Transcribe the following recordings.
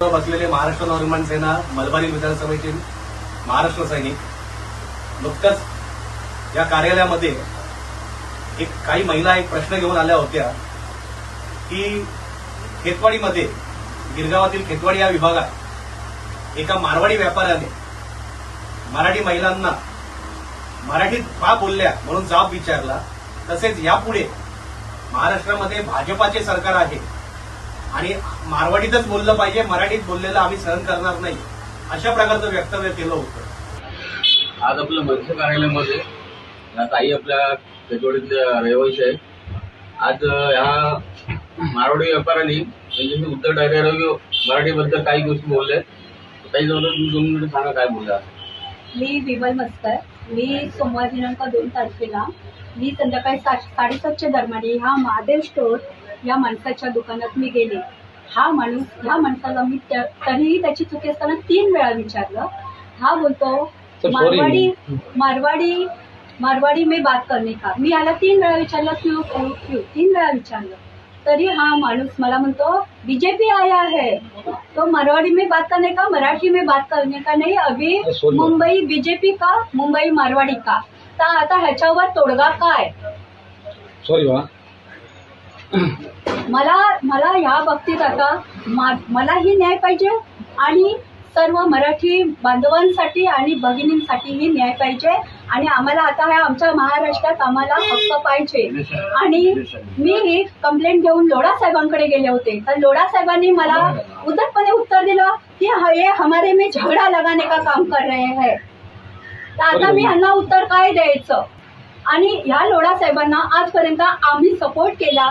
बसलेले महाराष्ट्र नवनिर्माण सेना मलबारी विधानसभेचे महाराष्ट्र सैनिक नुकत्याच या कार्यालयामध्ये एक काही महिला एक प्रश्न घेऊन आल्या होत्या की खेतवाडीमध्ये गिरगावातील खेतवाडी या विभागात एका मारवाडी व्यापाऱ्याने मराठी महिलांना मराठीत का बोलल्या म्हणून जाब विचारला. तसेच यापुढे महाराष्ट्रामध्ये भाजपाचे सरकार आहे. आणि मारवाडीतच बोललं पाहिजे मराठीत बोललेलं आम्ही सहन करणार नाही अशा प्रकारचं वक्तव्य केलं होतं. आज आपलं मनसे कार्यालयामध्ये या ताई आपल्या खेतवाडीतल्या रहिवासी आहे आज ह्या मारवाडी व्यापाऱ्यांनी त्यांच्याशी उद्धव ठाकरे मराठीबद्दल काही गोष्टी बोलल्या ताई जवळ तुम्ही दोन मिनिटं सांगा काय बोलला मी विमल मस्कर. मी सोमवार दिनांक दोन तारखेला मी संध्याकाळी साडेसातच्या दरम्यान ह्या महादेव स्टोर या माणसाच्या दुकानात मी गेले. हा माणूस ह्या माणसाला मी तरीही त्याची चुकी असताना तीन वेळा विचारलं. हा बोलतो मारवाडी मारवाडी मारवाडी में बात करणे का? मी याला तीन वेळा विचारलं क्यू क्यू क्यू? तीन वेळा विचारलं. तरी हा माणूस मला म्हणतो बीजेपी आया है. तो मारवाड़ी में बात करने का मराठी में बात करने का नहीं अभी मुंबई बीजेपी का मुंबई मारवाडी का? तर आता ह्याच्यावर तोडगा काय? सॉरी मला मला ह्या बाबतीत आता मा- मलाही न्याय पाहिजे आणि सर्व मराठी बांधवांसाठी आणि भगिनींसाठीही न्याय पाहिजे. आणि आम्हाला आता ह्या आमच्या महाराष्ट्रात आम्हाला हक्क पाहिजे. आणि मी ही कंप्लेंट घेऊन लोढा साहेबांकडे गेले होते. तर लोढा साहेबांनी मला उद्धटपणे उत्तर दिलं की हे हमारे में झगडा लगाने का काम कर रहे हैं. तर आता मी ह्यांना उत्तर काय द्यायचं? आणि ह्या लोढा साहेबांना आजपर्यंत आम्ही सपोर्ट केला.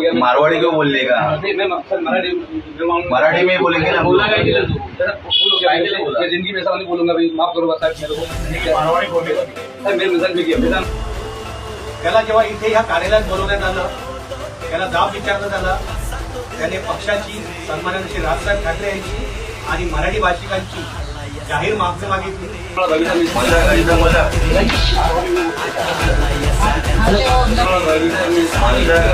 कि मारवाड़ी बोलो क्यों नहीं सर मराठी में बोलेंगे ना बोला गया? मैं ज़िंदगी में ऐसा नहीं बोलूँगा भाई माफ़ करो बस मेरे को मारवाड़ी बोल सर मेरे मिजाज में किया त्याला जेव्हा इथे ह्या कार्यालयात बोलवण्यात आलं त्याला जाब विचारला झाला त्याने पक्षाची सन्मानांची राजसाहेब ठाकरे यांची आणि मराठी भाषिकांची जाहीर मागणी मागितली.